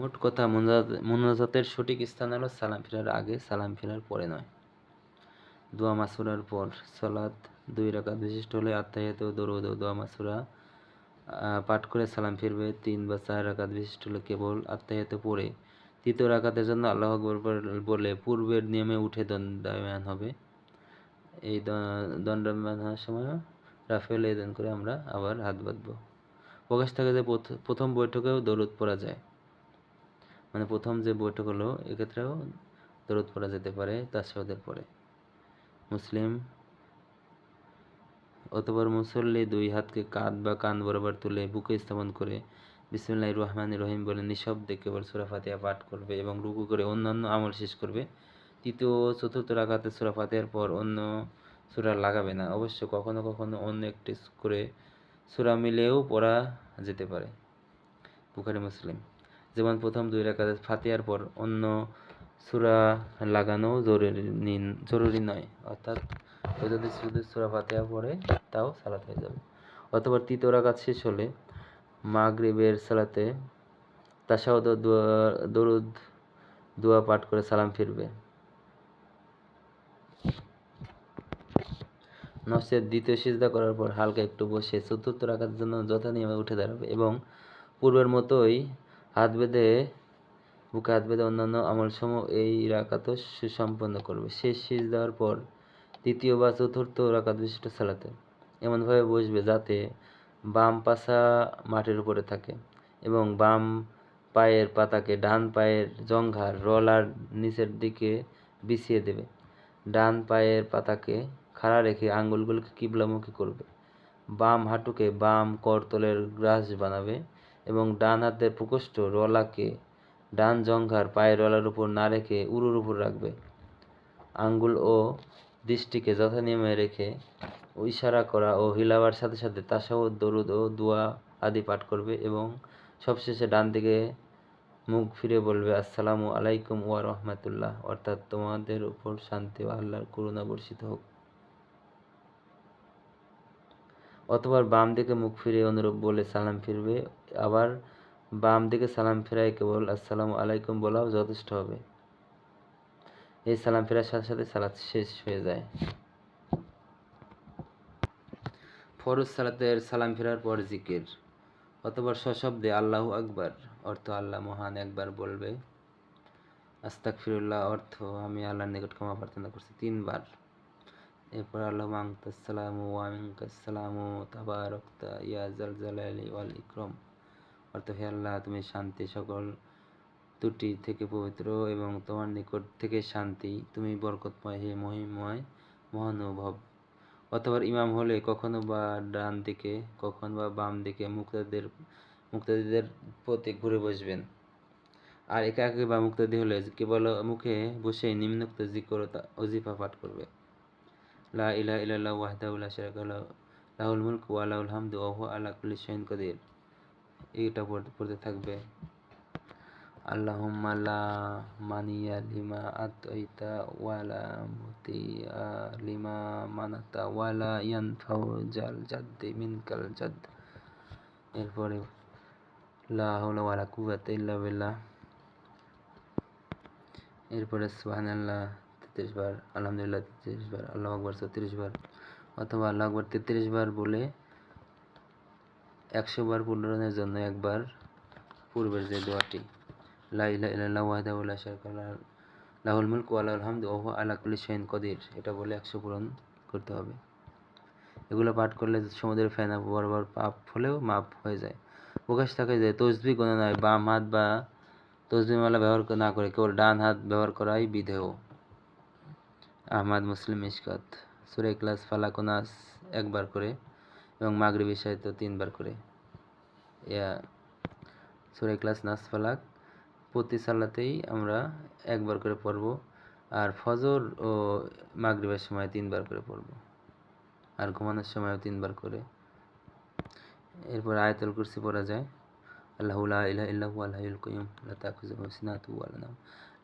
মোট কথা মোনাজাত- মোনাজাতের সঠিক স্থান হলো সালাম ফেরার আগে, সালাম ফেরার পরে নয়। দোয়া মাসুরার পর সলাৎ দুই রাকাত বিশিষ্ট হলে আত্মাহিয়াত দরুদ ও দোয়া মাসুরা পাঠ করে সালাম ফিরবে। তিন বা চার রাকাত বিশিষ্ট হলে কেবল আত্মাহিয়াত পড়ে। তৃতীয় রাকাতের জন্য আল্লাহ আকবর বল- পূর্বের নিয়মে উঠে দণ্ডায়মান হবে। এই দণ্ডায়মান হওয়ার সময় রাফেল এদেন করে আমরা আবার হাত বাঁধবো। প্রকাশ থাকে যে প্রথ- প্রথম বৈঠকেও দরুদ পড়া যায়। মানে প্রথম যে বৈঠক হলো, এক্ষেত্রেও দরুদ পড়া যেতে পারে তাসাউদের পরে। মুসলিম অতপর মুসল্লি দুই হাতকে কাঁধ বা কান বরাবর তুলে বুকে স্থাপন করে বিসমুল্লাহ রহমান রহিম বলে নিঃশব্দে কেবল সুরা ফাতিহা পাঠ করবে এবং রুকু করে অন্যান্য আমল শেষ করবে। তৃতীয় চতুর্থ রাখাতে সুরা ফাতিহার পর অন্য সুরা লাগাবে না। অবশ্য কখনো কখনো অন্য একটি করে সুরা মিলেও পড়া যেতে পারে। বুখারি, মুসলিম যেমন প্রথম দুই রাকাতে ফাতিহার পর অন্য সূরা লাগানো জরুরি জরুরি নয়। অর্থাৎ কেউ যদি শুধু সূরা ফাতিহা পড়ে, তাও সালাত হয়ে যাবে। অথবা তৃতীয় রাকাত শেষ হলে মাগরিবের সালাতে ও দরুদ, দোয়া পাঠ করে সালাম ফিরবে। নসের দ্বিতীয় সিজদা করার পর হালকা একটু বসে চতুর্থ রাখার জন্য যথা নিয়মে উঠে দাঁড়াবে এবং পূর্বের মতোই হাত বেঁধে, বুকে হাত বেঁধে অন্যান্য আমল আমলসমূহ এই রাকাতও সুসম্পন্ন করবে। শেষ সিজ দেওয়ার পর তৃতীয় বা চতুর্থ রাকাত বিশিষ্ট সালাতে এমনভাবে বসবে যাতে বাম পাশা মাটির উপরে থাকে এবং বাম পায়ের পাতাকে ডান পায়ের জঙ্ঘার রলার নিচের দিকে বিছিয়ে দেবে। ডান পায়ের পাতাকে খাড়া রেখে আঙ্গুলগুলোকে কিবলামুখী করবে। বাম হাঁটুকে বাম করতলের গ্রাস বানাবে। এবং ডান হাতের প্রকোষ্ঠ রলাকে ডান জঙ্ঘার পায়ের রলার উপর না রেখে উরুর উপর রাখবে। আঙ্গুল ও দৃষ্টিকে যথানিয়মে রেখে ইশারা করা ও হিলাবার সাথে সাথে তাসাউদ দরুদ ও দোয়া আদি পাঠ করবে এবং সবশেষে ডান দিকে মুখ ফিরে বলবে, আসসালামু আলাইকুম ওয়া রহমাতুল্লাহ। অর্থাৎ তোমাদের উপর শান্তি ও আল্লাহর করুণা বর্ষিত হোক। অথবা বাম দিকে মুখ ফিরে অনুরূপ বলে সালাম ফিরবে, আবার বাম দিকে সালাম ফেরায় কেবল আসসালামু আলাইকুম বলাও যথেষ্ট হবে। এই সালাম ফেরার সাথে সাথে সালাত শেষ হয়ে যায়। ফরজ সালাতের সালাম ফেরার পর জিকির, অথবা সশব্দে আল্লাহ আকবার, অর্থ আল্লাহ মহান একবার বলবে আস্তাক ফিরুল্লাহ অর্থ আমি আল্লাহর নিকট ক্ষমা প্রার্থনা করছি তিনবার। এরপর আল্লাহ মাংকাসালামু ওয়ামিনকাসালামু তাবারকতা ইয়া জাল জালালি ওয়াল ইকরম। অর্থ, হে আল্লাহ, তুমি শান্তি সকল ত্রুটি থেকে পবিত্র এবং তোমার নিকট থেকে শান্তি, তুমি বরকতময়, হে মহিময় মহানুভব। অথবা ইমাম হলে কখনো বা ডান দিকে, কখনো বা বাম দিকে মুক্তাদের মুক্তাদিদের প্রতি ঘুরে বসবেন। আর একাকি বা মুক্তাদি হলে কেবল মুখে বসে নিম্নোক্ত জিকর অজিফা পাঠ করবে। লা ইলাহা ইল্লাল্লাহু ওয়াহদাহু লা শারীকা লাহু লাহুল মুলকু ওয়া লাহুল হামদু ওয়া হুয়া আলা কুল্লি শাইইন কাদির এইটা পড়তে থাকবে। আল্লাহুম্মা লা মানিয়া লিমা আতাইতা ওয়া লা মুতিয়া লিমা মানাতা ওয়া লা ইয়ানফাউ জাল জাদ্দি মিনকাল জাদ। এরপরে, লা হাওলা ওয়া লা কুওয়াতা ইল্লা বিল্লাহ। এরপরে সুবহানাল্লাহ। তেত্রিশ বার আলহামদুলিল্লাহ তেত্রিশ বার আল্লাহ আকবর ছত্রিশ বার অথবা আল্লাহ আকবর তেত্রিশ বার বলে একশো বার পূর্ণনের জন্য একবার পূর্বের যে দোয়াটি লাহুল মুলকু ওয়া লাহুল হামদু ওয়া হুয়া আলা কুল্লি এটা বলে একশো পূরণ করতে হবে। এগুলো পাঠ করলে সমুদ্রের ফেনা বরাবর পাপ হলেও মাপ হয়ে যায়। প্রকাশ থাকে যে তসবি কোনো নয়, বাম হাত বা তসবিমালা ব্যবহার না করে কেবল ডান হাত ব্যবহার করাই বিধেয়। আহমাদ মুসলিম ইস্কাত। সুরে ক্লাস ফালাকোনাস একবার করে এবং মাগরিবি সাহিত্য তিনবার করে। ইয়া, সুরে ক্লাস নাস, ফালাক প্রতি সালাতেই আমরা একবার করে পড়ব আর ফজর ও মাগরিবের সময় তিনবার করে পড়ব আর ঘুমানোর সময়ও তিনবার করে। এরপর আয়াতুল কুরসি পড়া যায়। আল্লাহ ইলাহা ইল্লা হুয়াল হাইয়ুল কাইয়্যুম, লা তাখুযুহু সিনাতুহু ওয়া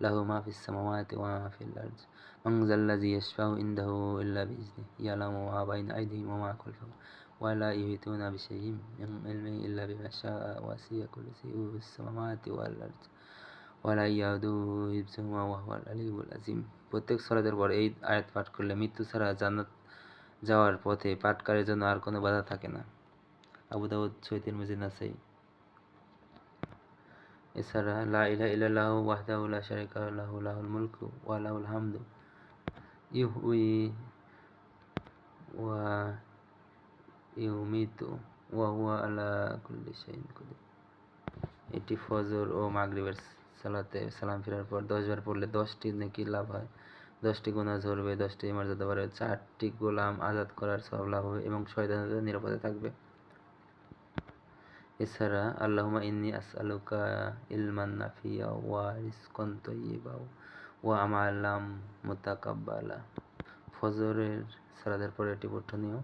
লা নাওম লাহু মা ফিস সামাওয়াতি ওয়া মা ফিল আরদ মান যাল্লাযী ইয়াশফাউ ইনদাহু ইল্লা বিইذনিহি ইয়ালামু মা বাইনা আইদিহিম ওয়া মা খালফাহুম ওয়া লা ইউহিতুনা বিশাইইন মিন ইলমিহি ইল্লা বিমা শাআ ওয়াসি'a কুরসিয়্যুহু ফিস সামাওয়াতি ওয়াল আরদ ওয়ালা ইয়াদু হিফজুহুমা ওয়া হুয়াল আলিয়্যুল আযীম প্রত্যেক সালাতের পর এই আয়াত পাঠ করলে মৃত্যু ছাড়া জান্নাত যাওয়ার পথে পাঠকারের জন্য আর কোনো বাধা থাকে না। আবু দাউদ সহিহ তিরমিজি, নাসাই এছাড়া লা ইলাহা ইল্লাল্লাহু ওয়াহদাহু লা শারীকা লাহু, লাহুল মুলকু ওয়া লাহুল হামদু। ইউহয়ি ওয়া ইউমিতু ওয়া হুয়া আলা কুল্লি শাইইন কাদির। এটি ফজর ও মাগরিবের সালাতে সালাম ফেরার পর দশবার পড়লে দশটি নেকি লাভ হয়। দশটি গুণা ঝরবে, দশটি মর্যাদা বাড়বে চারটি গোলাম আজাদ করার সব লাভ হবে এবং শয়তানের নিরাপদে থাকবে। এছাড়া আল্লাহুমা ইন্নি আসআলুকা ইলমান নাফিয়া ওয়া রিজকান তাইয়্যিবা ওয়া আমালাম মুতাকাব্বালা। ফজরের সালাতের পরে এটি পঠনীয়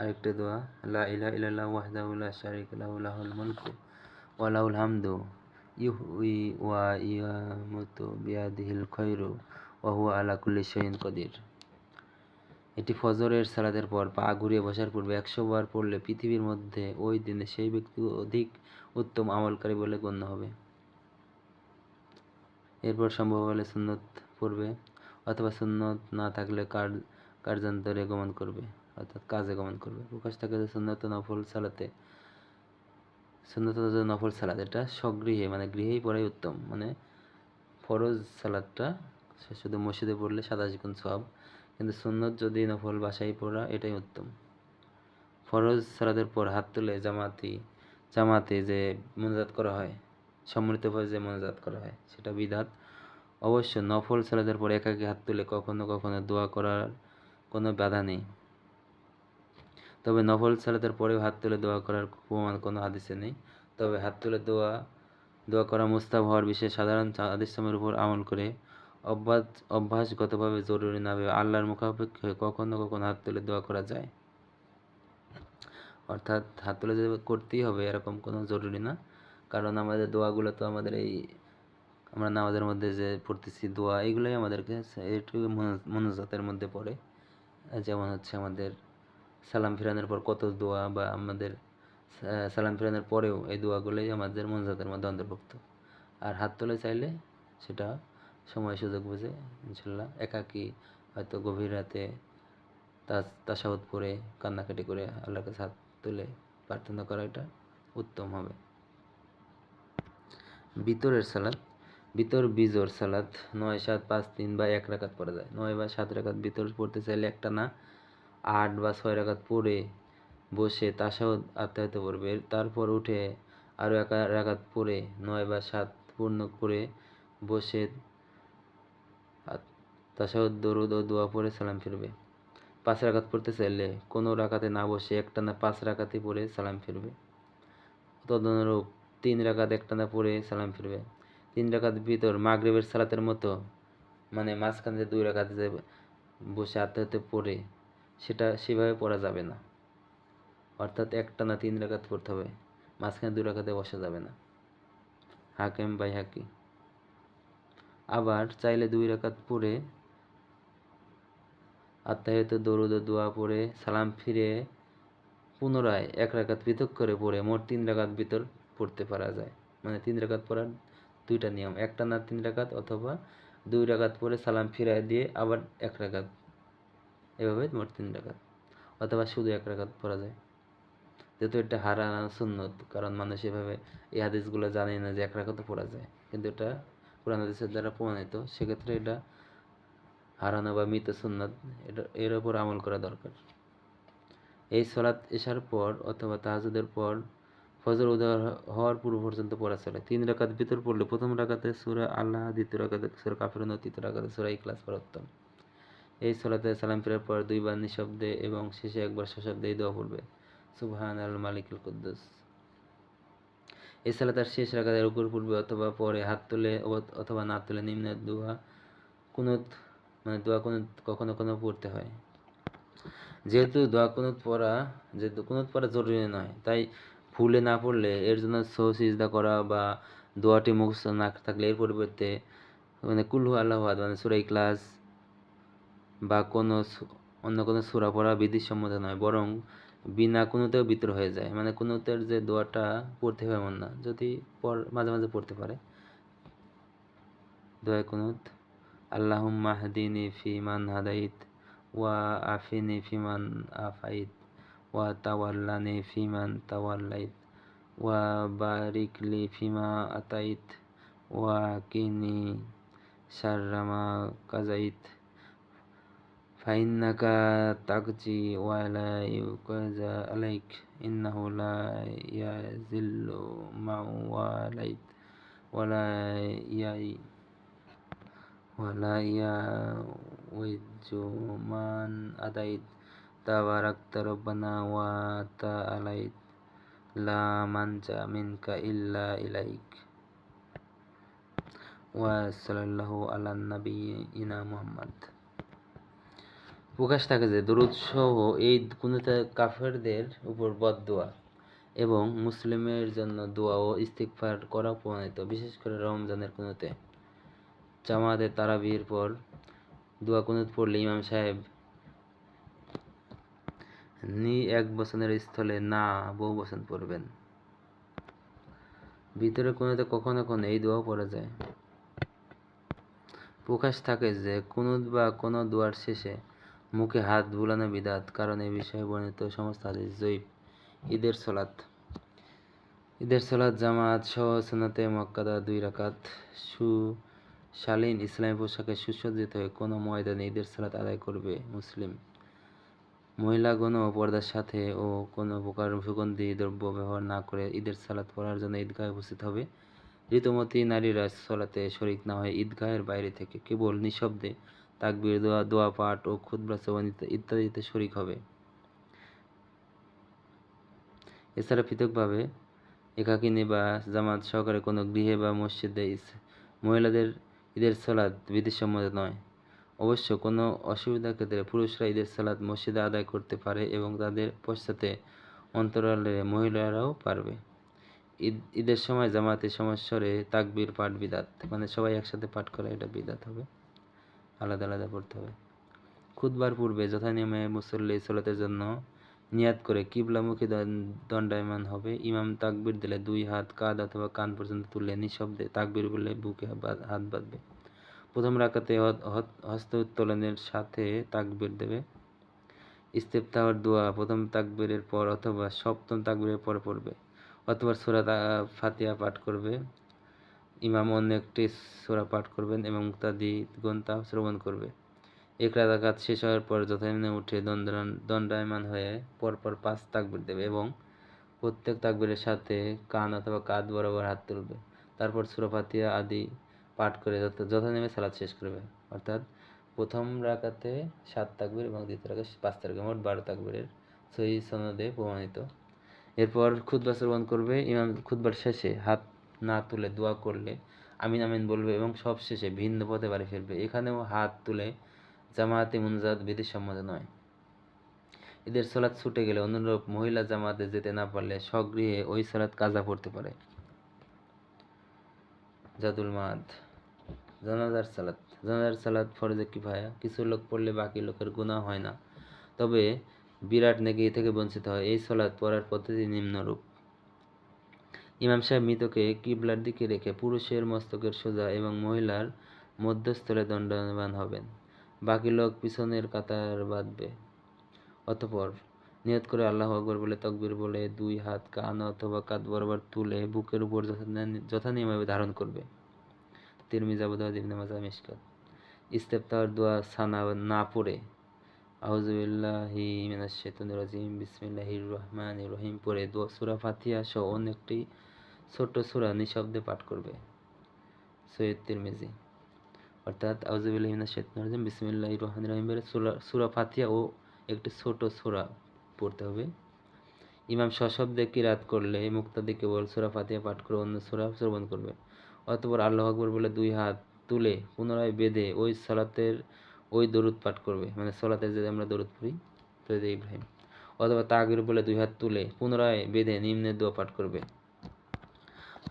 আরেকটি দোয়া, লা ইলাহা ইল্লাল্লাহু ওয়াহদাহু লা শারীকা লাহু, লাহুল মুলকু ওয়া লাহুল হামদু ওয়া ইয়ামুতু বিয়াদিহিল খায়রু ওয়া হুয়া আলা কুল্লি শাইইন কাদির। এটি ফজরের সালাতের পর পা ঘুরিয়ে বসার পূর্বে একশো বার পড়লে পৃথিবীর মধ্যে ওই দিনে সেই ব্যক্তি অধিক উত্তম আমলকারী বলে গণ্য হবে। এরপর সম্ভব হলে সুন্নত পড়বে অথবা সুন্নত না থাকলে কার, কার্যান্তরে গমন করবে, অর্থাৎ কাজে গমন করবে। প্রকাশ থাকে যে সুন্নত নফল সালাতে, সুন্নত নফল সালাদ এটা স্বগৃহে মানে গৃহেই পড়াই উত্তম। মানে ফরজ সালাদটা শুধু মসজিদে পড়লে সাতাশ গুণ সব কিন্তু সুন্নত যদি নফল বাসায় পড়া, এটাই উত্তম। ফরজ সালাদের পর হাত তুলে জামাতি, জামাতে যে মনোজাত করা হয় সম্মিলিতভাবে যে মনোজাত করা হয়, সেটা বিধাত। অবশ্য নফল সালাদের পর একাকি হাত তুলে কখনো কখনো দোয়া করার কোনো বাধা নেই। তবে নফল সালাতের পরেও হাত তুলে দোয়া করার প্রমাণ কোনো হাদিসে নেই। তবে হাত তুলে দোয়া দোয়া করা মুস্তাব হওয়ার বিষয়ে সাধারণ হাদিসের উপর আমল করে অভ্যাস, অভ্যাসগতভাবে জরুরি না ভেবে আল্লাহর মুখাপেক্ষ কখনো কখনো হাত তুলে দোয়া করা যায়। অর্থাৎ হাত তুলে করতেই হবে এরকম কোনো জরুরি না। কারণ আমাদের দোয়াগুলো তো আমাদের এই আমরা নামাজের মধ্যে যে পড়তেছি, দোয়া এগুলোই আমাদেরকে একটু মনোজাতের মধ্যে পড়ে। যেমন হচ্ছে আমাদের সালাম ফিরানোর পর কত দোয়া বা আমাদের সালাম ফিরানোর পরেও এই দোয়াগুলোই আমাদের মনোজাতের মধ্যে অন্তর্ভুক্ত। আর হাত তুলে চাইলে সেটা সময় সুযোগ বুঝে, ইনশাল্লাহ। একাকি হয়তো গভীর রাতে তাসাউদ পরে কান্নাকাটি করে আল্লাহর কাছে হাত তুলে প্রার্থনা করা এটা উত্তম হবে। ভিতরের সালাদ ভিতর বিজোর সালাদ নয় সাত পাঁচ তিন বা এক রাকাত পড়া যায়। নয় বা সাত রাকাত ভিতর পড়তে চাইলে একটা না, আট বা ছয় রাকাত পড়ে বসে তাসাউদ আত্মায়িত করবে। তারপর উঠে আরও এক রাকাত পড়ে, নয় বা সাত পূর্ণ করে বসে তাসাউদ দরুদ ও দোয়া পড়ে সালাম ফিরবে পাঁচ রাকাত পড়তে চাইলে কোনো রাকাতে না বসে একটানা পাঁচ রাকাতে পড়ে সালাম ফিরবে তদনুরূপ তিন রাকাত একটানা পড়ে সালাম ফিরবে তিন রাকাত ভিতর মাগরিবের সালাতের মতো মানে মাঝখানে দুই রাকাতে যে বসে আত্মাহতে পড়ে, সেটা সেভাবে পড়া যাবে না। অর্থাৎ একটানা তিন রাকাত পড়তে হবে, মাঝখানে দুই রাকাতে বসা যাবে না। হাকেম বাই হাকি। আবার চাইলে দুই রাকাত পড়ে আত্মাহিত দরুদ দোয়া পড়ে সালাম ফিরে পুনরায় এক রাকাত পৃথক করে পড়ে, মোট তিন রাকাত ভিতর পড়তে পারা যায়। মানে তিন রাকাত পড়ার দুইটা নিয়ম, একটা না তিন রাকাত অথবা দুই রাকাত পরে সালাম ফিরায় দিয়ে আবার এক রাকাত। এভাবে মোট তিন রাকাত, অথবা শুধু এক রাকাত পড়া যায়। যেহেতু এটা হারানা সুন্নত, কারণ মানুষ এভাবে এই হাদিসগুলো জানে না যে এক রাকাত পড়া যায়। কিন্তু এটা কোরআন হাদিসের দ্বারা প্রমাণিত, সেক্ষেত্রে এটা হারানো বা মৃত সুন্নত, এর ওপর আমল করা দরকার। এই সলাৎ এসার পর অথবা তাহাজুদের পর ফজর উদয় হওয়ার পূর্ব পর্যন্ত পড়া চলে। তিন রাকাত ভিতর পড়লে প্রথম রাকাতে সুরা আল্লাহ দ্বিতীয় রাকাতে সুরা কাফির তৃতীয় রাকাতে সুরা ইখলাস পড়া এই সলাতে সালাম ফেরার পর দুইবার নিঃশব্দে এবং শেষে একবার সশব্দে এই দোয়া পড়বে। সুবহান আল মালিকুল কুদ্দুস। এই সালাতার শেষ রাকাতের উপর পূর্বে অথবা পরে হাত তুলে অথবা না তুলে নিম্ন দোয়া। কুনুত মানে দোয়া কুনুত কখনো কখনো পড়তে হয়। যেহেতু দোয়া কুনুত পড়া, যেহেতু কুনুত পড়া জরুরি নয়, তাই ভুলে না পড়লে এর জন্য সো সিজদা করা বা দোয়াটি মুখস্থ না থাকলে এর পরিবর্তে মানে কুল্লু আল্লাহ মানে সুরাই ক্লাস বা কোনো অন্য কোনো সুরা পড়া বিধিসম্মত নয়, বরং বিনা কোনোতেও বিতর হয়ে যায়। মানে কোনোতের যে দোয়াটা পড়তে হবে এমন না, যদি পর মাঝে মাঝে পড়তে পারে। দোয়া কুনুত। আল্লাহুম্মা হাদিনি ফি মান হাদাইত ওয়া আফিনি ফি মান আফাইত ওয়া তাওয়াল্লানি ফি মান তাওয়াল্লাইত ওয়া বারিক লি ফিমা আতাইত ওয়া কিনি শাররামা কাজাইত ফাইন্নাকা তাকজি ওয়া লা ইউকাজা আলাইক ইন্নাহু লা ইয়াজিল্লু মা ওয়ালাইত ওয়া লা ইয়াই ওয়া লা মান আদাইত তাবারাকতা রব্বানা ওয়া তাআলাইত লা মানজা মিনকা ইল্লা ইলাইক ওয়া সাল্লাল্লাহু আলা নাবিয়িনা মুহাম্মদ প্রকাশ থাকে যে দরুদ সহ এই কুনুতে কাফেরদের উপর বদদোয়া এবং মুসলিমের জন্য দোয়া ও ইস্তিকফার করা প্রমাণিত বিশেষ করে রমজানের কুনুতে। জামাতে তারাবির পর দোয়া কুনুত পড়লে ইমাম সাহেব নি এক বচনের স্থলে, না বহু বচন পড়বেন। ভিতরে কোনোতে কখনো কখনো এই দোয়াও পড়া যায়। প্রকাশ থাকে যে কুনুদ বা কোনো দোয়ার শেষে মুখে হাত বুলানো বিদাত, কারণ এই বিষয়ে বর্ণিত সমস্ত হাদিস জৈব ঈদের সলাত ঈদের সলাত জামাত সহ সুনাতে মক্কাদা দুই রাকাত সু শালীন ইসলামী পোশাকে সুসজ্জিত হয়ে কোনো ময়দানে ঈদের সালাত আদায় করবে মুসলিম। মহিলাগণও পর্দার সাথে ও কোনো প্রকার সুগন্ধি দ্রব্য ব্যবহার না করে ঈদের সালাত পড়ার জন্য ঈদগাহে উপস্থিত হবে। ঋতুমতী নারীরা সলাতে শরিক না হয় ঈদগাহের বাইরে থেকে কেবল নিঃশব্দে তাকবির, দোয়া দোয়া পাঠ ও ক্ষুদ্র ইত্যাদিতে শরিক হবে। এছাড়া পৃথকভাবে একাকিনী বা জামাত সহকারে কোনো গৃহে বা মসজিদে মহিলাদের ঈদের সলাদ বিধিসম্মত নয়। অবশ্য কোনো অসুবিধার ক্ষেত্রে পুরুষরা ঈদের সালাদ মসজিদে আদায় করতে পারে এবং তাদের পশ্চাতে অন্তরালে মহিলারাও পারবে। ঈদ, ঈদের সময় জামাতে সমস্যরে তাকবির পাঠ বিদাত। মানে সবাই একসাথে পাঠ করে এটা বিদাত হবে। আলাদা আলাদা পড়তে হবে। খুদবার পূর্বে যথা নিয়মে মুসল্লি সলাতের জন্য নিয়াত করে কিবলামুখী দণ্ডায়মান হবে। ইমাম তাকবির দিলে দুই হাত কাঁধ অথবা কান পর্যন্ত তুলে নিঃশব্দে তাকবির বলে বুকে হাত বাঁধবে। প্রথম রাকাতে হস্ত উত্তোলনের সাথে তাকবির দেবে। ইস্তেফতাহর দোয়া প্রথম তাকবিরের পর অথবা সপ্তম তাকবিরের পর পড়বে। অথবা সুরা ফাতিয়া পাঠ করবে। ইমাম অন্য একটি সুরা পাঠ করবেন এবং মুক্তাদি গন্তা শ্রবণ করবে। এক রাজাঘাত শেষ হওয়ার পর যথাযথ উঠে দণ্ডায়মান হয়ে পরপর পাঁচ তাকবির দেবে এবং প্রত্যেক তাকবিরের সাথে কান অথবা কাঁধ বরাবর হাত তুলবে। তারপর সুরাফাতিয়া আদি পাঠ করে যথানেমে সালাদ শেষ করবে। অর্থাৎ প্রথম রাকাতে সাত তাকবির এবং দ্বিতীয় রাখা পাঁচ তাকবির, মোট বারো তাকবিরের সহি সনদে প্রমাণিত। এরপর খুদ্া শ্রবণ করবে। ইমাম খুদ্বার শেষে হাত না তুলে দোয়া করলে আমিন আমিন বলবে এবং সব শেষে ভিন্ন পথে বাড়ি ফিরবে। এখানেও হাত তুলে জামায়াতে মুনজাদ বিধিসম্মত নয়। ঈদের সলাৎ ছুটে গেলে অনুরূপ মহিলা জামাতে যেতে না পারলে স্বগৃহে ওই সলাৎ কাজা পড়তে পারে। জাদুল মাদ, জানাজার সালাত। জানাজার সালাত ফরজে কিফায়া, কিছু লোক পড়লে বাকি লোকের গুণা হয় না। তবে বিরাট নেকি থেকে বঞ্চিত হয় এই সলাৎ পড়ার পদ্ধতি নিম্নরূপ। ইমাম সাহেব মৃতকে কিবলার দিকে রেখে পুরুষের মস্তকের সোজা এবং মহিলার মধ্যস্থলে দণ্ডবান হবেন। বাকি লোক পিছনের কাতার বাঁধবে। অতপর নিয়ত করে আল্লাহ আকবর বলে তকবির বলে দুই হাত, কান অথবা কাঁধ বরাবর তুলে বুকের উপর যথানিয়মভাবে ধারণ করবে। তিরমি জাবুদাউদ ইবনে মাজা, মিশকাত। ইস্তেফতার দোয়া সানা না পড়ে। আউজুবিল্লাহি মিনাশ শাইতানির রাজিম, বিসমিল্লাহির রহমানির রহিম পড়ে দোয়া, সূরা ফাতিহা সহ অনেকটি ছোট্ট সূরা নিঃশব্দে পাঠ করবে। সৈয়দ তিরমিজি। অর্থাৎ আউজুবিল্লাহি মিনাশ শাইতানির রাজিম, বিসমিল্লাহির রহমানির রহিম পড়ে সূরা সূরা ও একটি ছোট সূরা পড়তে হবে। ইমাম সশব্দে কিরাত করলে মুক্তাদি কেবল সূরা ফাতিহা পাঠ করে অন্য সূরা শ্রবণ করবে। অতপর আল্লাহ আকবর বলে দুই হাত তুলে পুনরায় বেঁধে ওই সালাতের, ওই দরুদ পাঠ করবে। মানে সলাতে যদি আমরা দরুদ পড়ি সৈয়দ ইব্রাহিম। অথবা তাগির বলে দুই হাত তুলে পুনরায় বেঁধে নিম্নের দোয়া পাঠ করবে।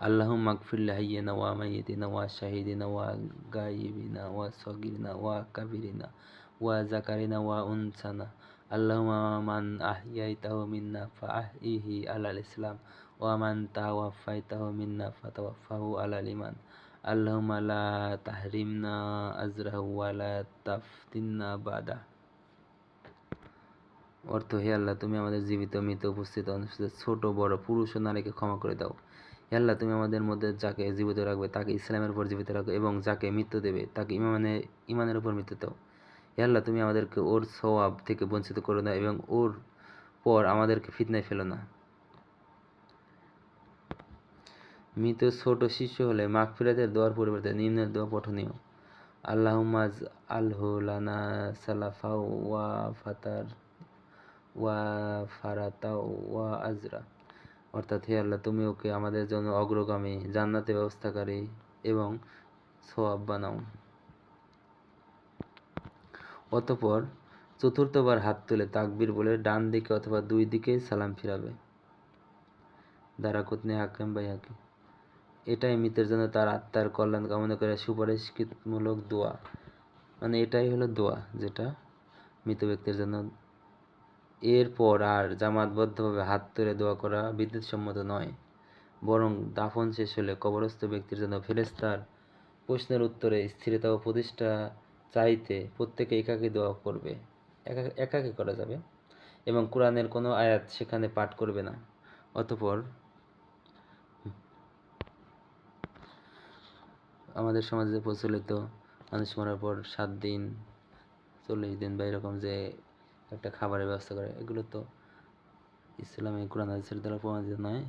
আল্লাহ মাগফিল্লা হাইয়েনা ওয়া মাইয়েদিনা ওয়া শাহিদিনা ওয়া গাইবিনা ওয়া সগিরিনা ওয়া কাবিরিনা ওয়া জাকারিনা ওয়া উনসানা আল্লাহ মান আহিয়াইতাহু মিন্না ফা আহিহি আলাল ইসলাম ওয়া মান তাওয়াফাইতাহু মিন্না ফা তাওয়াফাহু আলাল ইমান আল্লাহুম্মা লা তাহরিমনা আজরাহু ওয়া লা তাফতিননা বাদা অর্থ হে আল্লাহ, তুমি আমাদের জীবিত, মৃত, উপস্থিত অনুষ্ঠিত ছোট, বড়, পুরুষ ও নারীকে ক্ষমা করে দাও। আল্লাহ তুমি আমাদের মধ্যে যাকে জীবিত রাখবে, তাকে ইসলামের উপর জীবিত রাখো এবং যাকে মৃত্যু দেবে, তাকে ইমানে, ইমানের উপর মৃত্যু দাও। আল্লাহ তুমি আমাদেরকে ওর সওয়াব থেকে বঞ্চিত করো না এবং ওর পর আমাদেরকে ফিতনায় ফেলো না। মৃত ছোট শিষ্য হলে মাগফিরাতের দোয়ার পরিবর্তে নিম্নের দোয়া পঠনীয়। আল্লাহুম্মাজ আলহু লানা সালাফা ওয়া ফাতার, ওয়া ফারাতা ওয়া আজরা। অর্থাৎ হে আল্লাহ, তুমি ওকে আমাদের জন্য অগ্রগামী জান্নাতে ব্যবস্থাকারী এবং সোয়াব বানাও। অতপর চতুর্থবার হাত তুলে তাকবির বলে ডান দিকে অথবা দুই দিকে সালাম ফিরাবে। দ্বারা কুতনি হাকিম বাই হাকিম। এটাই মৃতের জন্য তার আত্মার কল্যাণ কামনা করে সুপারিশমূলক দোয়া। মানে এটাই হলো দোয়া, যেটা মৃত ব্যক্তির জন্য এরপর আর জামাতবদ্ধভাবে হাত তুলে দোয়া করা বিদ্যুৎসম্মত নয়, বরং দাফন শেষ হলে কবরস্থ ব্যক্তির জন্য ফেরেস্তার প্রশ্নের উত্তরে স্থিরতা ও প্রতিষ্ঠা চাইতে প্রত্যেকে একাকী দোয়া করবে, একা, একাকী করা যাবে এবং কোরআনের কোনো আয়াত সেখানে পাঠ করবে না। অতপর আমাদের সমাজে প্রচলিত, মানুষ মরার পর সাত দিন, চল্লিশ দিন বা এরকম যে একটা খাবারের ব্যবস্থা করে। এগুলো তো ইসলামে কোরআন হাদিসের দ্বারা প্রমাণিত নয়।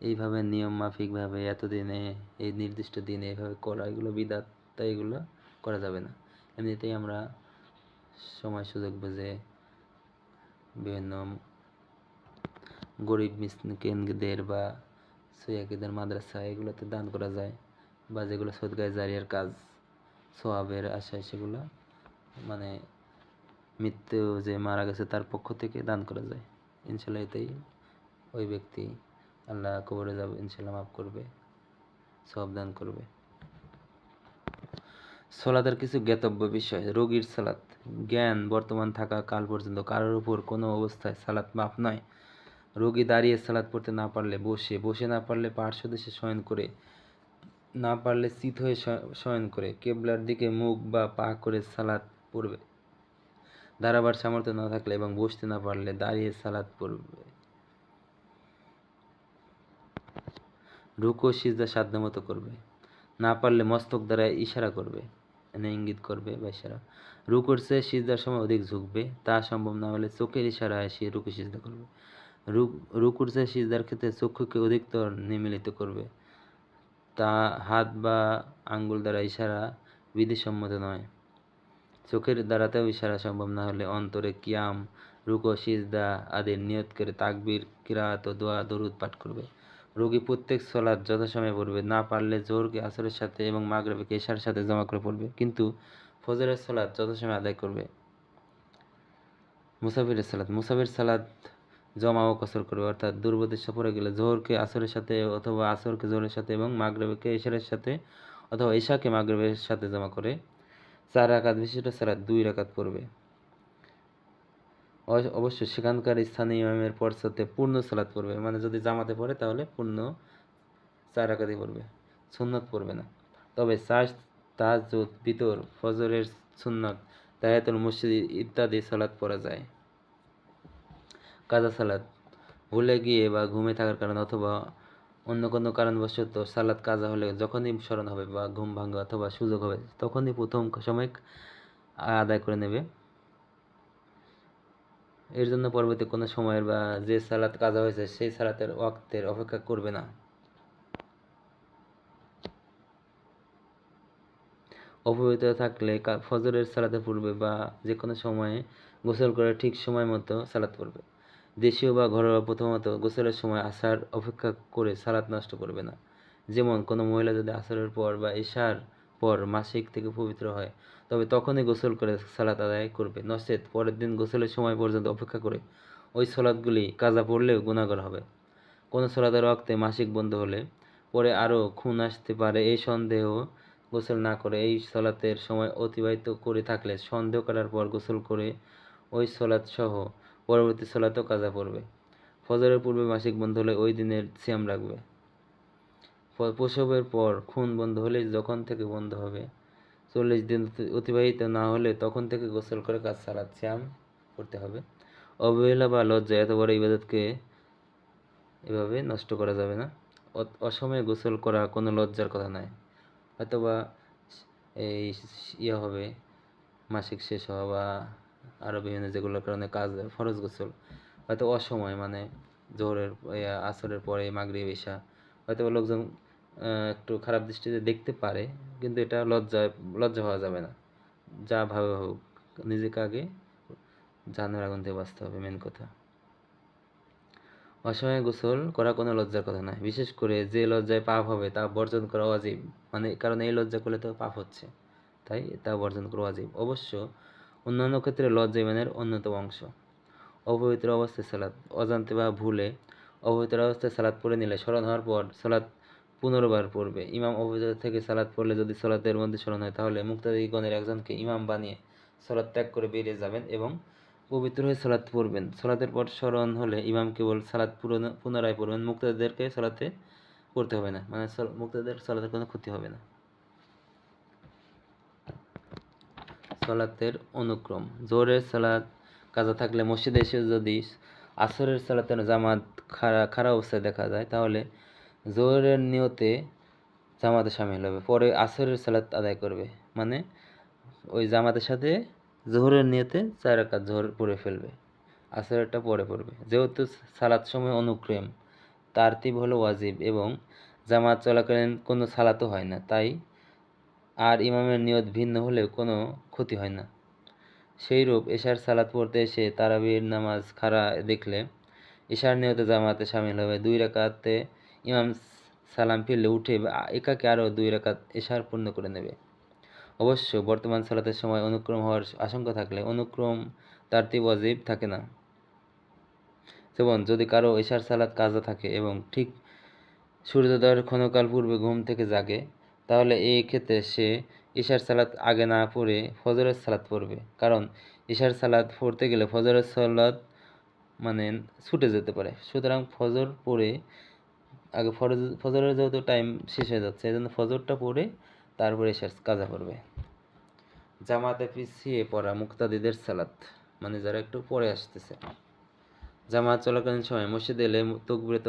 এইভাবে নিয়ম মাফিকভাবে এতদিনে, এই নির্দিষ্ট দিনে এইভাবে করা, এগুলো বিদাত, তাই এগুলো করা যাবে না। এমনিতেই আমরা সময় সুযোগ বুঝে বিভিন্ন গরিব মিসকিনদের বা সৈয়াকিদের মাদ্রাসা এগুলোতে দান করা যায় বা যেগুলো সদগায় জারিয়ার কাজ সোয়াবের আশায় সেগুলো মানে মৃত্যু যে মারা গেছে তার পক্ষ থেকে দান করা যায়। ইনশাল্লাহ এতেই ওই ব্যক্তি আল্লাহ কবরে যাবে ইনশাল্লাহ মাফ করবে সব দান করবে। সলাতের কিছু জ্ঞাতব্য বিষয়, রোগীর সালাত। জ্ঞান বর্তমান থাকা কাল পর্যন্ত কারোর উপর কোনো অবস্থায় সালাত মাফ নয়। রোগী দাঁড়িয়ে সালাত পড়তে না পারলে বসে বসে না পারলে পার্শ্ব দেশে শয়ন করে, না পারলে চিত হয়ে শয়ন করে, কেবলার দিকে মুখ বা পা করে সালাত পড়বে। দাঁড়াবার সামর্থ্য না থাকলে এবং বসতে না পারলে দাঁড়িয়ে সালাত পড়বে। রুকু সিজদা সাধ্য মতো করবে। না পারলে মস্তক দ্বারা ইশারা করবে, এনে ইঙ্গিত করবে বা ইশারা। রুকুর চেয়ে সিজদার সময় অধিক ঝুঁকবে, তা সম্ভব না হলে চোখের ইশারায় সে রুকু সিজদা করবে। রুকুর চেয়ে সিজদার ক্ষেত্রে চক্ষুকে অধিকতর নিমিলিত করবে। তা হাত বা আঙ্গুল দ্বারা ইশারা বিধিসম্মত নয়। চোখের দ্বারাতেও ইশারা সম্ভব না হলে অন্তরে কিয়াম, রুকো, সিজদা আদির নিয়ত করে তাকবির কিরাত ও দোয়া, দরুদ পাঠ করবে। রোগী প্রত্যেক সলাদ যথাসময়ে পড়বে। না পারলে জোরকে আসরের সাথে এবং মাগরবেকে এশার সাথে জমা করে পড়বে। কিন্তু ফজরের সালাদ যথাসময়ে আদায় করবে। মুসাফিরের সালাদ মুসাফির সালাদ জমা ও কসর করবে। অর্থাৎ দুর্বতী সফরে গেলে জোহরকে আসরের সাথে অথবা আসরকে জোহরের সাথে এবং মাগরবেকে এশারের সাথে অথবা ঈশাকে মাগরবের সাথে জমা করে চার রাকাত বিশিষ্ট সালাদ দুই রাকাত পড়বে। অবশ্য সেখানকার স্থানীয় ইমামের পশ্চাতে পূর্ণ সালাত পড়বে। মানে যদি জামাতে পড়ে, তাহলে পূর্ণ চার রাকাতই পড়বে। সুন্নত পড়বে না। তবে সাজ তাজুদ বিতর, ফজরের সুন্নত তায়াতুল মসজিদ ইত্যাদি সালাত পড়া যায়। কাজা সালাদ ভুলে গিয়ে বা ঘুমে থাকার কারণে অথবা অন্য কোনো কারণবশত সালাদ কাজা হলে যখনই স্মরণ হবে বা ঘুম ভাঙ্গা অথবা সুযোগ হবে, তখনই প্রথম সময় আদায় করে নেবে। এর জন্য পরবর্তী কোনো সময়ের বা যে সালাত কাজা হয়েছে, সেই সালাতের ওয়াক্তের অপেক্ষা করবে না। অপবিত্র থাকলে ফজরের সালাতে পড়বে বা যে কোনো সময়ে গোসল করে ঠিক সময় মতো সালাত পড়বে। দেশীয় বা ঘরোয়া প্রথমত গোসলের সময় আসার অপেক্ষা করে সালাত নষ্ট করবে না। যেমন কোনো মহিলা যদি আসরের পর বা ঈশার পর মাসিক থেকে পবিত্র হয়, তবে তখনই গোসল করে সালাত আদায় করবে। নচেত পরের দিন গোসলের সময় পর্যন্ত অপেক্ষা করে ওই সলাদগুলি কাজা পড়লেও গুণাগর হবে। কোনো সলাদের রক্তে মাসিক বন্ধ হলে পরে আরও খুন আসতে পারে। এই সন্দেহ গোসল না করে এই সলাতের সময় অতিবাহিত করে থাকলে সন্দেহ করার পর গোসল করে ওই সলাৎ সহ পরবর্তী সলাতেও কাজা পড়বে। ফজরের পূর্বে মাসিক বন্ধ হলে ওই দিনের সিয়াম রাখবে। প্রসবের পর খুন বন্ধ হলে যখন থেকে বন্ধ হবে, চল্লিশ দিন অতিবাহিত না হলে তখন থেকে গোসল করে কাজ সালাদ শ্যাম করতে হবে। অবহেলা বা লজ্জা এত বড় ইবাদতকে এভাবে নষ্ট করা যাবে না। অসময়ে গোসল করা কোনো লজ্জার কথা নয়। হয়তোবা এই ইয়ে হবে, মাসিক শেষ হওয়া বা আরও বিভিন্ন যেগুলোর কারণে কাজ ফরজ গোসল। হয়তো অসময় মানে জোহরের আসরের পরে মাগরিব এশা হয়তো লোকজন একটু খারাপ দৃষ্টিতে দেখতে পারে, কিন্তু এটা লজ্জায়, লজ্জা হওয়া যাবে না। যা ভাবে হোক, নিজেকে আগে জানার আগুন থেকে বাঁচতে হবে মেন কথা। অসময়ে গোসল করা কোনো লজ্জার কথা নয়। বিশেষ করে যে লজ্জায় পাপ হবে তা বর্জন করা অজীব। মানে কারণ এই লজ্জা করলে তো পাপ হচ্ছে। তাই তা বর্জন করা অজীব। অবশ্য অন্যান্য ক্ষেত্রে লজ্জা ইমানের অন্যতম অংশ। অপবিত্র অবস্থায় সালাদ অজান্তে বা ভুলে অপবিত্র অবস্থায় সালাদ পড়ে নিলে স্মরণ হওয়ার পর সালাদ পুনর্বার পড়বে। ইমাম অপবিত্র থেকে সালাদ পড়লে যদি সালাতের মধ্যে স্মরণ হয়, তাহলে মুক্তাদিগণের একজনকে ইমাম বানিয়ে সালাদ ত্যাগ করে বেরিয়ে যাবেন এবং পবিত্র হয়ে সালাত পড়বেন। সালাতের পর স্মরণ হলে ইমাম কেবল সালাত পুনরায় পড়বেন মুক্তাদেরকে সালাতে পড়তে হবে না। মানে মুক্তাদের সালাতের কোনো ক্ষতি হবে না। সালাতের অনুক্রম। জোহরের সালাত, কাজা থাকলে মসজিদে এসে যদি আসরের সালাতের জামাত খারা খাড়া অবস্থায় দেখা যায়, তাহলে জোহরের নিয়তে জামাতে সামিল হবে। পরে আসরের সালাত আদায় করবে। মানে ওই জামাতের সাথে জোহরের নিয়তে চার রাকাত জোহর পড়ে ফেলবে। আসরেরটা পরে পড়বে। যেহেতু সালাত সময় অনুক্রম, তারতিব হলো ওয়াজিব এবং জামাত চলাকালীন কোনো সালাতও হয় না। তাই আর ইমামের নিয়ত ভিন্ন হলেও কোনো ক্ষতি হয় না। সেইরূপ এশার সালাত পড়তে এসে তারাবির নামাজ খাড়া দেখলে এশার নিয়তে জামাতে সামিল হবে। দুই রাকাতে ইমাম সালাম ফিরলে উঠে একাকে আরও দুই রাকাত এশার পূর্ণ করে নেবে। অবশ্য বর্তমান সালাতের সময় অনুক্রম হওয়ার আশঙ্কা থাকলে অনুক্রম তারতিব ওয়াজিব থাকে না। যেমন, যদি কারও এশার সালাত কাজা থাকে এবং ঠিক সূর্যোদয়ের ক্ষণকাল পূর্বে ঘুম থেকে জাগে তাহলে এই ক্ষেত্রে সে ঈশার সালাত আগে না পড়ে ফজরের সালাত পড়বে। কারণ ঈশার সালাত পড়তে গেলে ফজরের সালাত মানে ছুটে যেতে পারে। সুতরাং ফজর পড়ে আগে ফরজ, ফজরের যেহেতু টাইম শেষ হয়ে যাচ্ছে এই জন্য ফজরটা পড়ে তারপরে ঈশার কাজা পড়বে। জামাতে পিছিয়ে পড়া মুক্তাদিদের সালাত মানে যারা একটু পরে আসতেছে। জামাত চলাকালীন সময় মসজিদে এলে তকবিরে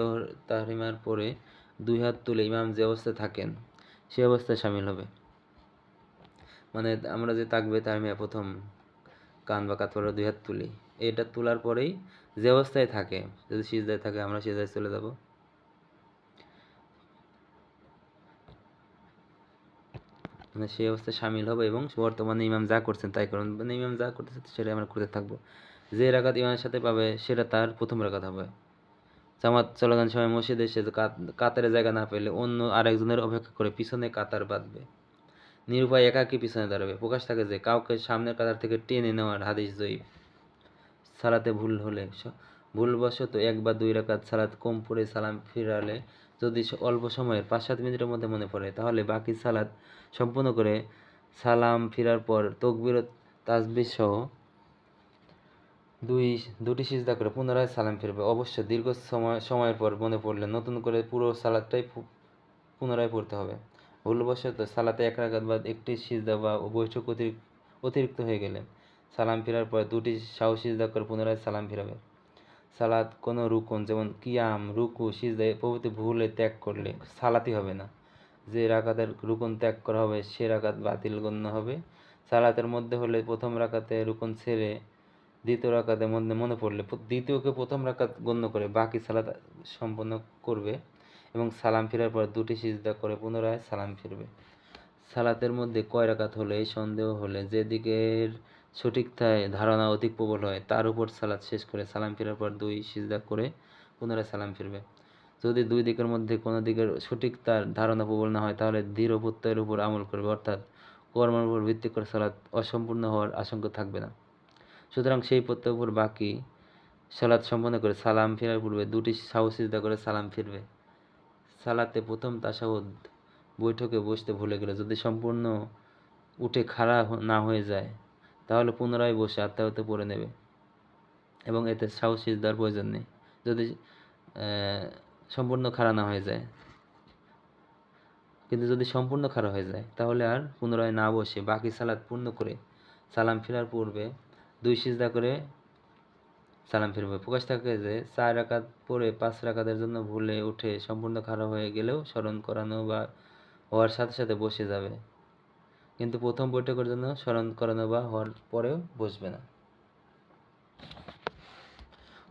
তাহরিমার পরে দুই হাত তুলে ইমাম যে অবস্থায় থাকেন সে অবস্থায় সামিল হবে। মানে আমরা যে তাকবে তাহরিমা প্রথম কান বা কাত দুই হাত তুলি। এটা তোলার পরেই যে অবস্থায় থাকে, যদি সিজদায় থাকে, আমরা সিজদায় চলে যাব। মানে সেই অবস্থায় সামিল হবে এবং বর্তমানে ইমাম যা করছেন তাই করুন। মানে ইমাম যা করতেছে সেটাই আমরা করতে থাকব। যে রাকাত ইমামের সাথে পাবে, সেটা তার প্রথম রাকাত হবে। জামাত চলাকালীন সময় মসজিদে এসে কাত- কাতারে জায়গা না পেলে অন্য আরেকজনের অপেক্ষা করে পিছনে কাতার বাঁধবে। নিরুপায় একাকী পিছনে দাঁড়াবে। প্রকাশ থাকে যে, কাউকে সামনের কাতার থেকে টেনে নেওয়ার হাদিস জয়ীব সালাতে ভুল হলে ভুলবশত এক বা দুই রাকাত সালাত কম পড়ে সালাম ফিরালে যদি অল্প সময়ের পাঁচ সাত মিনিটের মধ্যে মনে পড়ে, তাহলে বাকি সালাত সম্পূর্ণ করে সালাম ফিরার পর তকবির তাজবির সহ দুই, দুটি সিজদা করে পুনরায় সালাম ফিরবে। অবশ্য দীর্ঘ সময়, সময়ের পর মনে পড়লে নতুন করে পুরো সালাদটাই পুনরায় পড়তে হবে। ভুলবশত সালাতে এক রাকাত বা একটি সিজদা বা বৈঠক অতিরিক্ত হয়ে গেলে সালাম ফেরার পর দুটি সাহস সিজদা করে পুনরায় সালাম ফিরাবে। সালাদ কোনো রুকন, যেমন কিয়াম, রুকু, সিজদা প্রভৃতি ভুলে ত্যাগ করলে সালাতই হবে না। যে রাকাতের রুকন ত্যাগ করা হবে, সে রাকাত বাতিল গণ্য হবে। সালাতের মধ্যে হলে প্রথম রাকাতে রুকন ছেড়ে দ্বিতীয় রাকাতের মধ্যে মনে পড়লে দ্বিতীয়কে প্রথম রাকাত গণ্য করে, বাকি সালাত সম্পন্ন করবে এবং সালাম ফেরার পর দুটি সিজদা করে, পুনরায় সালাম ফিরবে। সালাতের মধ্যে কয় রাকাত হলে? এই সন্দেহ হলে যে দিকের সঠিক ধারণা অধিক প্রবল হয়, তার উপর সালাত শেষ করে সালাম ফেরার পর দুই সিজদা করে পুনরায় সালাম ফিরবে। যদি দুই দিকের মধ্যে কোনো দিকের সঠিক তার ধারণা প্রবল না হয়, তাহলে দৃঢ় প্রত্যয়ের উপর আমল করবে। অর্থাৎ কর্মের উপর ভিত্তি করে সালাত অসম্পূর্ণ হওয়ার আশঙ্কা থাকবে না। সুতরাং সেই প্রত্যয়ের উপর বাকি সালাদ সম্পন্ন করে সালাম ফেরার পূর্বে দুটি সাহু সিজদা করে সালাম ফিরবে। সালাতে প্রথম তাসাহুদ বৈঠকে বসতে ভুলে গেলে যদি সম্পূর্ণ উঠে খাড়া না হয়ে যায়, তাহলে পুনরায় বসে আত্মাহতে পড়ে নেবে এবং এতে সাহু সিজদার প্রয়োজন নেই। যদি সম্পূর্ণ খাড়া না হয়ে যায়, কিন্তু যদি সম্পূর্ণ খারাপ হয়ে যায়, তাহলে আর পুনরায় না বসে বাকি সালাদ পূর্ণ করে সালাম ফেরার পূর্বে দুই সিজদা করে সালাম ফিরবে। প্রকাশ থাকে যে, চার রাকাত পরে পাঁচ রাকাতের জন্য ভুলে উঠে সম্পূর্ণ খারাপ হয়ে গেলেও স্মরণ করানো বা হওয়ার সাথে সাথে বসে যাবে। কিন্তু প্রথম বৈঠকের জন্য স্মরণ করানো বা হওয়ার পরেও বসবে না।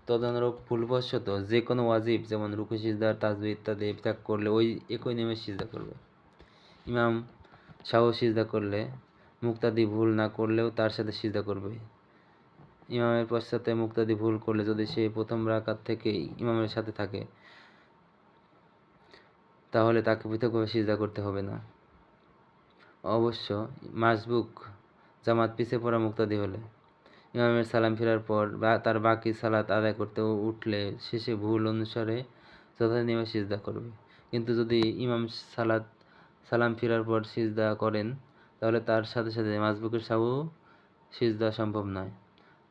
তদানুরূপ ভুলবশত যে কোনো ওয়াজিব, যেমন রুকু সিজদার তাজবি ইত্যাদি ত্যাগ করলে ওই একই নেমে সিজদা করবে। ইমাম শাহ সিজদা করলে মুক্তাদি ভুল না করলেও তার সাথে সিজদা করবে। ইমামের পশ্চাতে মুক্তাদি ভুল করলে যদি সে প্রথম রাকাত থেকেই ইমামের সাথে থাকে, তাহলে তাকে পৃথকভাবে সিজদা করতে হবে না। অবশ্য মাসবুক জামাত পিছিয়ে পড়া মুক্তাদি হলে ইমামের সালাম ফেরার পর বা তার বাকি সালাত আদায় করতে উঠলে শেষে ভুল অনুসারে যথানিয়মে সিজদা করবে। কিন্তু যদি ইমাম সালাত, সালাম ফেরার পর সিজদা করেন, তাহলে তার সাথে সাথে মাসবুকের সাবু সিজদা সম্ভব নয়।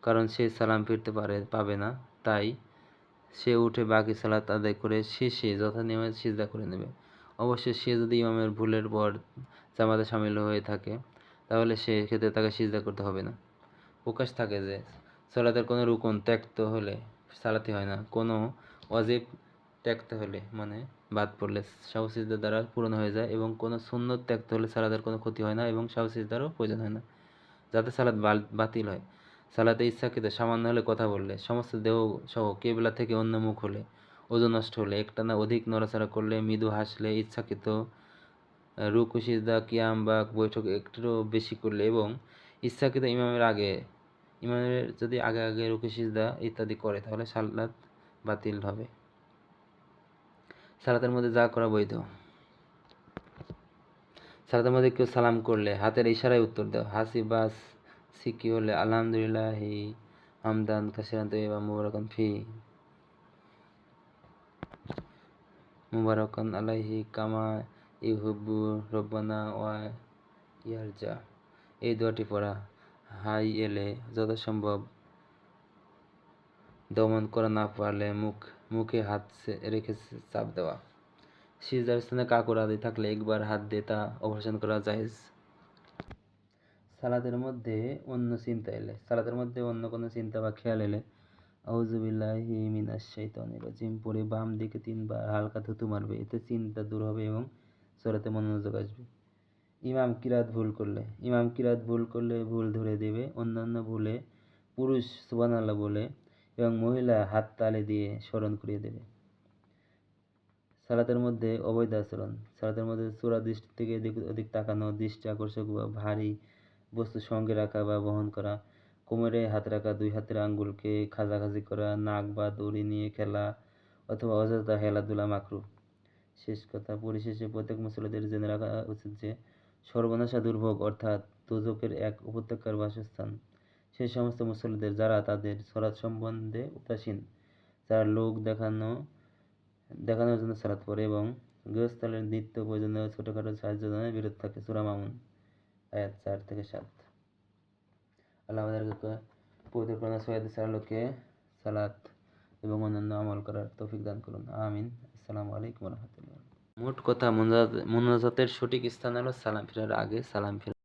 কারণ সে সালাম ফিরতে পারে, পাবে না। তাই সে উঠে বাকি সালাত আদায় করে শেষে যথানিয়মে সিজদা করে নেবে। অবশ্য সে যদি ইমামের ভুলের পর জামাতে সামিল হয়ে থাকে, তাহলে সে ক্ষেত্রে তাকে সিজদা করতে হবে না। প্রকাশ থাকে যে সালাতের কোনো রুকন ত্যাক্ত হলে সালাতে হয় না, কোনো অজীব ত্যাক্ত হলে মানে বাদ পড়লে সাহসিজদার দ্বারা পূরণ হয়ে যায় এবং কোনো সুন্নত ত্যাক্ত হলে সালাদের কোনো ক্ষতি হয় না এবং সাহসিজদারও প্রয়োজন হয় না। যাতে সালাদ বাতিল হয় সালাতে ইচ্ছাকৃত সামান্য হলে কথা বললে। সমস্ত দেহ সহ কেবলা থেকে অন্য মুখ হলে ওজন নষ্ট হলে একটানা অধিক নড়াচড়া করলে মৃদু হাসলে ইচ্ছাকৃত রুকু কিয়াম বা বৈঠক একটু বেশি করলে এবং ইচ্ছাকৃত ইমামের আগে, ইমামের যদি আগে আগে রুকু ইত্যাদি করে তাহলে সালাত বাতিল হবে। সালাতের মধ্যে যা করা বৈধ। সালাতের মধ্যে কেউ সালাম করলে হাতের ইশারায় উত্তর দাও। হাসি, বাস সিকি হলে আলহামদুলিল্লাহ হামদান কাসিরান তৈবা মুবারকান ফি মুবারকান আলাইহি কামা ইহুব্বু রব্বানা ওয়া ইয়ারজা এই দোয়াটি পড়া হাই এলে যথাসম্ভব। দমন করা না পারলে মুখ, মুখে হাত রেখে চাপ দেওয়া। সিজদার স্থানে কাকুর আদি থাকলে একবার হাত দিয়ে তা অপারেশন করা যায় সালাদের মধ্যে অন্য চিন্তা এলে, সালাদের মধ্যে অন্য কোনো চিন্তা বা খেয়াল এলে আউজুবিল্লাহি পরে বাম দিকে তিনবার হালকা থুতু মারবে, এতে চিন্তা দূর হবে এবং সরাতে মনোযোগ আসবে। ইমাম কিরাত ভুল করলে, ইমাম কিরাত ভুল করলে ভুল ধরে দেবে, অন্যান্য ভুলে পুরুষ সুবানাল্লাহ বলে এবং মহিলা হাত তালে দিয়ে স্মরণ করিয়ে দেবে। সালাতের মধ্যে অবৈধ আচরণ, সালাতের মধ্যে চোরা দৃষ্টি থেকে ওদিক তাকানো, দৃষ্টি আকর্ষক বা ভারী বস্তু সঙ্গে রাখা বা বহন করা, কোমরে হাত রাখা, দুই হাতের আঙ্গুলকে খাজাখাজি করা, নাক বা দড়ি নিয়ে খেলা অথবা অযথা খেলাধুলা মাকরু শেষ কথা, পরিশেষে প্রত্যেক মুসলিদের জেনে রাখা উচিত যে, সর্বনাশা দুর্ভোগ অর্থাৎ দুজকের এক উপত্যকার বাসস্থান। সেই সমস্ত মুসলিদের যারা তাদের সরাত সম্বন্ধে উদাসীন, যারা লোক দেখানো, দেখানোর জন্য সালাত পড়ে এবং গৃহস্থলের নিত্য প্রয়োজনীয় ছোটোখাটো সাহায্য বিরত থাকে সুরা মামুন। আয়াত চার থেকে সাত। আল্লাহ আমাদেরকে পবিত্র কোরআন সালাত এবং অন্যান্য আমল করার তৌফিক দান করুন। আমিন। আসসালামু আলাইকুম রহমতুল্লাহ মোট কথা মোনাজাতের সঠিক স্থান হলো সালাম ফেরার আগে সালাম ফেরা।